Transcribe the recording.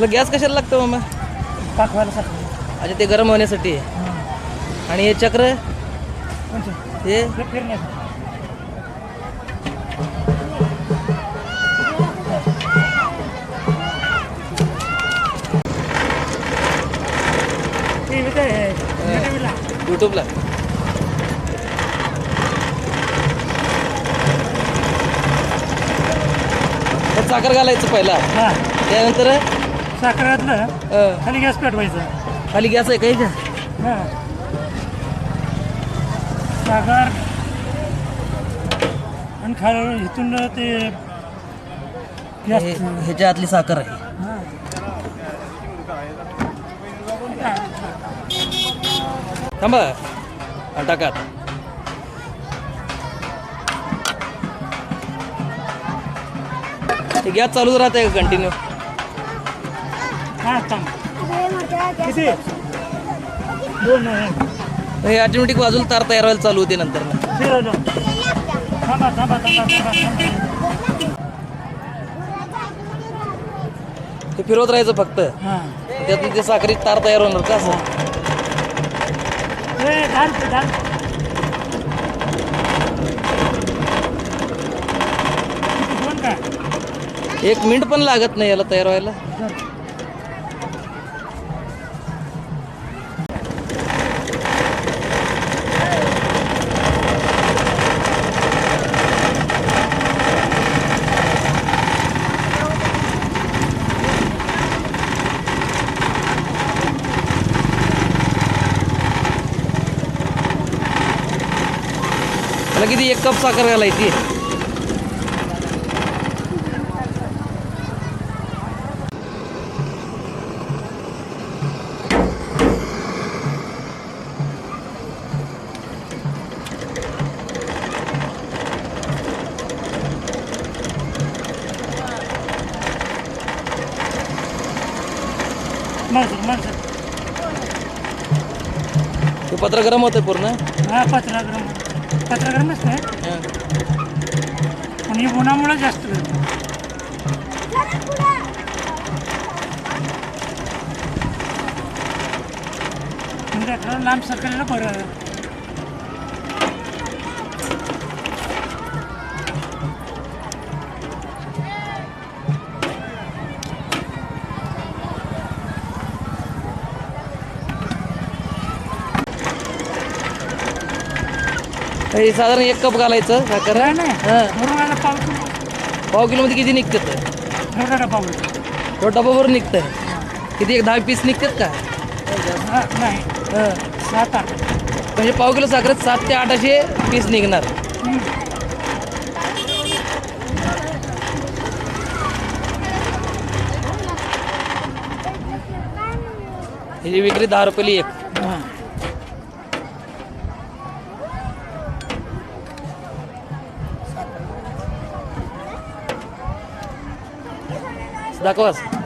तुला गॅस कशाला लागतो मामा? पाकवायला साखर. अच्छा ते गरम होण्यासाठी. आहे. आणि हे चक्र? कोणतं हे? हे फिरण्याचं. ते इथे आहे, युट्यूबला. साखर घालायचं पहिला. हा. त्यानंतर साखर घातलं अं, खाली गॅस पेटवायचा. खाली गॅस आहे काही का हा. साखर. आणि खाली इथून ते गॅस. हे- ह्याच्या आतली साखर आहे. हा. थांबा. आणि टाका आता. ते गॅस चालूच राहते कंटिन्यू हा थांब किती? दोन आहे. हे ऑटोमॅटिक बाजूला तार तयार व्हायला चालू होते नंतर. थांबा थांबा थांबा ते फिरवत राहायचं फक्त. हा. त्यातून ते साखरीत तार तयार होणार का असं? एक मिनिट पण लागत नाही याला तयार व्हायला. किती एक कप साखर घालायची माणसं माणसं ते पत्र गरम होतं पूर्ण हा पत्रा गरम पत्रा गरम असतं हं. पण हे उन्हामुळे जास्त गरम म्हणजे अकरा लांब सरकारला बरं. हे साधारण एक कप घालायचं साखर. हं. पाव किलो. पाव किलोमध्ये किती निघतात? तो डबाभर निघतंय. किती एक दहा पीस निघतात का? हा नाही. हं. सात आठ. म्हणजे पाव किलो साखरेत सात ते आठ असे पीस निघणार. ह्याची विक्री दहा रुपयाली एक. हा. दाखवास